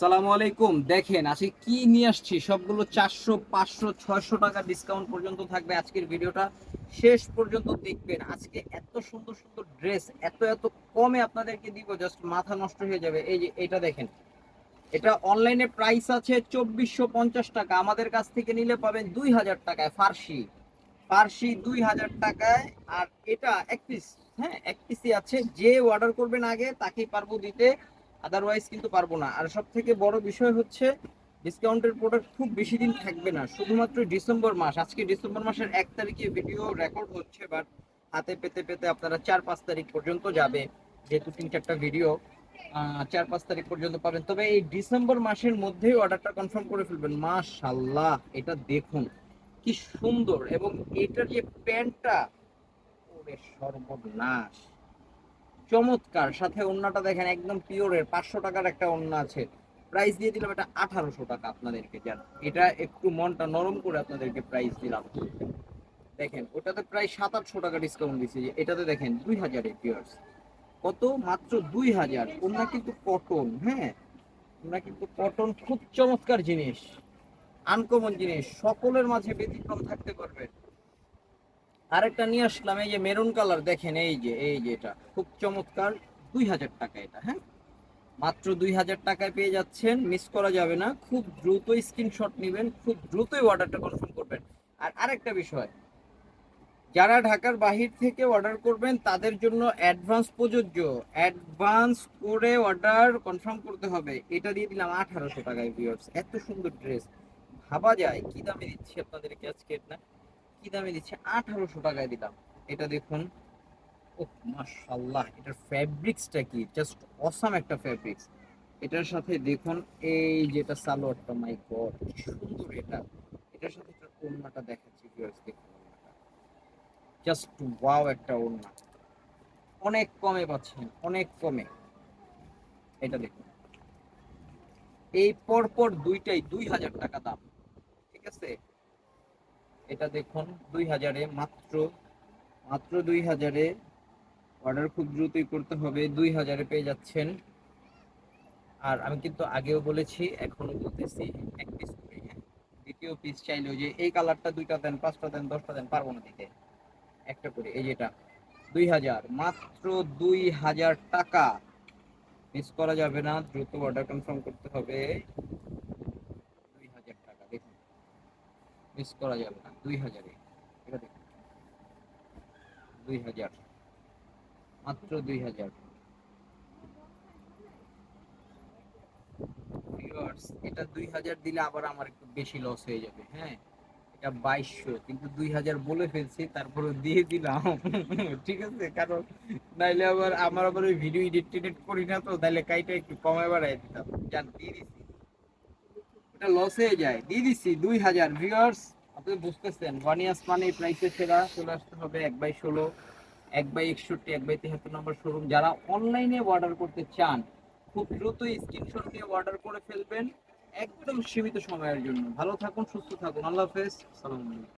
সালামু আলাইকুম। দেখেন, আজকে কি নিয়ে আসছি? সবগুলো চারশো, পাঁচশো, ছয়শো টাকা ডিসকাউন্ট পর্যন্ত থাকবে আজকের ভিডিওটা। শেষ পর্যন্ত দেখবেন আজকে এত সুন্দর সুন্দর ড্রেস এত এত কমে আপনাদেরকে দিব জাস্ট মাথা নষ্ট হয়ে যাবে। এই যে, এটা দেখেন। এটা অনলাইনে প্রাইস আছে চব্বিশশো পঞ্চাশ টাকা। আমাদের কাছ থেকে নিলে পাবেন দুই হাজার টাকায় ফার্সি। ফার্সি দুই হাজার টাকায়, আর এটা এক পিস হ্যাঁ এক পিসই আছে। যে অর্ডার করবেন আগে, তাকেই পারব দিতে। আদারওয়াইজ কিন্তু পারব না। আর সব থেকে বড় বিষয় হচ্ছে ডিসকাউন্টের প্রোডাক্ট খুব বেশি দিন থাকবে না। শুধুমাত্র ডিসেম্বর মাস। আজকে ডিসেম্বর মাসের এক তারিখে ভিডিও রেকর্ড হচ্ছে বাট হাতে পেতে পেতে আপনারা চার পাঁচ তারিখ পর্যন্ত যাবে, যেহেতু তিন চারটা ভিডিও চার পাঁচ তারিখ পর্যন্ত পাবেন। তবে এই ডিসেম্বর মাসের মধ্যেই অর্ডারটা কনফার্ম করে ফেলবেন। মাশাল্লাহ এটা দেখুন, কি সুন্দর। এবং এটার যে প্যান্টটা, ওরে সর্বনাশ। চমৎকার। সাথে ওন্নাটা দেখেন একদম পিওরের পাঁচশো টাকার একটা ওন্না আছে। প্রাইস দিয়ে দিলাম এটা আঠারোশো টাকা আপনাদেরকে জান এটা একটু মনটা নরম করে আপনাদেরকে প্রাইস দিলাম। দেখেন, ওটাতে প্রায় সাত আটশো টাকা ডিসকাউন্ট দিচ্ছে যে এটাতে দেখেন দুই হাজারের পিয়ার্স কত? মাত্র দুই হাজার। ওনা কিন্তু কটন হ্যাঁ? ওনা কিন্তু কটন খুব চমৎকার জিনিস। আনকমন জিনিস। সকলের মাঝে ব্যতিক্রম থাকতে পারবে। আরেকটা নিয়ে আসলাম, এই যে মেরুন কালার, দেখেন এই যে এই যে এটা। খুব চমৎকার, দুই হাজার টাকা এটা হ্যাঁ? মাত্র দুই হাজার টাকায় পেয়ে যাচ্ছেন মিস করা যাবে না। খুব দ্রুত স্ক্রিনশট নেবেন, খুব দ্রুতই অর্ডারটা কনফার্ম করবেন। আর আরেকটা বিষয়, যারা ঢাকার বাহির থেকে অর্ডার করবেন, তাদের জন্য অ্যাডভান্স প্রযোজ্য। অ্যাডভান্স করে অর্ডার কনফার্ম করতে হবে। এটা দিয়ে দিলাম আঠারোশো টাকায় ভিউয়ার্স এত সুন্দর ড্রেস ভাবা যায় কি দামে দিচ্ছি আপনাদেরকে আজকে না কি দামে দিচ্ছে? আঠারোশো টাকায় দিলাম। এটা দেখুন। ও মাশাল্লাহ এটার ফ্যাব্রিক্সটা কি? জাস্ট অসাম একটা ফ্যাব্রিক্স এটার সাথে দেখুন, এই যেটা সালোয়ারটা মাই গড সুন্দর এটা। এটার সাথে একটা ওড়নাটা দেখাচ্ছি ভিউয়ার্স দেখুন জাস্ট ওয়াও একটা ওড়না। অনেক কমে পাচ্ছেন, অনেক কমে। এটা দেখুন। এই পরপর দুইটাই দুই হাজার টাকা দাম, ঠিক আছে? এটা দেখুন, দুই হাজারে মাত্র মাত্র দুই হাজারে অর্ডার খুব দ্রুতই করতে হবে, দুই হাজারে পেয়ে যাচ্ছেন। আর আমি কিন্তু আগেও বলেছি এখনও বলতেছি, এক পিস হ্যাঁ। দ্বিতীয় পিস চাইলেও যে এই কালারটা দুইটা দেন, পাঁচটা দেন, দশটা দেন, পারব না দিতে। একটা করে, এই যেটা, দুই হাজার, মাত্র দুই হাজার টাকা। মিস করা যাবে না, দ্রুত অর্ডার কনফার্ম করতে হবে দুই হাজার টাকা দেখুন মিস করা যাবে না। দুই হাজারে। এটা দেখুন। দুই হাজার। মাত্র দুই হাজার। এটা দুই হাজার দিলে আবার আমার একটু বেশি লস হয়ে যাবে। হ্যাঁ এটা বাইশশো। কিন্তু দুই হাজার বলে ফেলছি তারপরে দিয়ে দিলাম। ঠিক আছে? কারণ নাইলে আবার, আমার আবার ওই ভিডিও এডিট টেডিট করি না তো তাহলে কাইটা একটু কমে বাড়াই দিতাম। জান, দিয়ে দিছি। এটা লস হয়ে যায়। দিয়ে দিচ্ছি দুই হাজার ভিউয়ার্স আপনি বুঝতেছেন ইয়ার্স মানে প্রাইসের সেরা চলে আসতে হবে এক বাই ষোলো, এক বাই একষট্টি, এক বাই তেহাত্তর নম্বর শোরুম যারা অনলাইনে অর্ডার করতে চান, খুব দ্রুত স্ক্রিনশট নিয়ে অর্ডার করে ফেলবেন, একদম সীমিত সময়ের জন্য। ভালো থাকুন, সুস্থ থাকুন। আল্লাহ হাফেজ। সালাম আলাইকুম।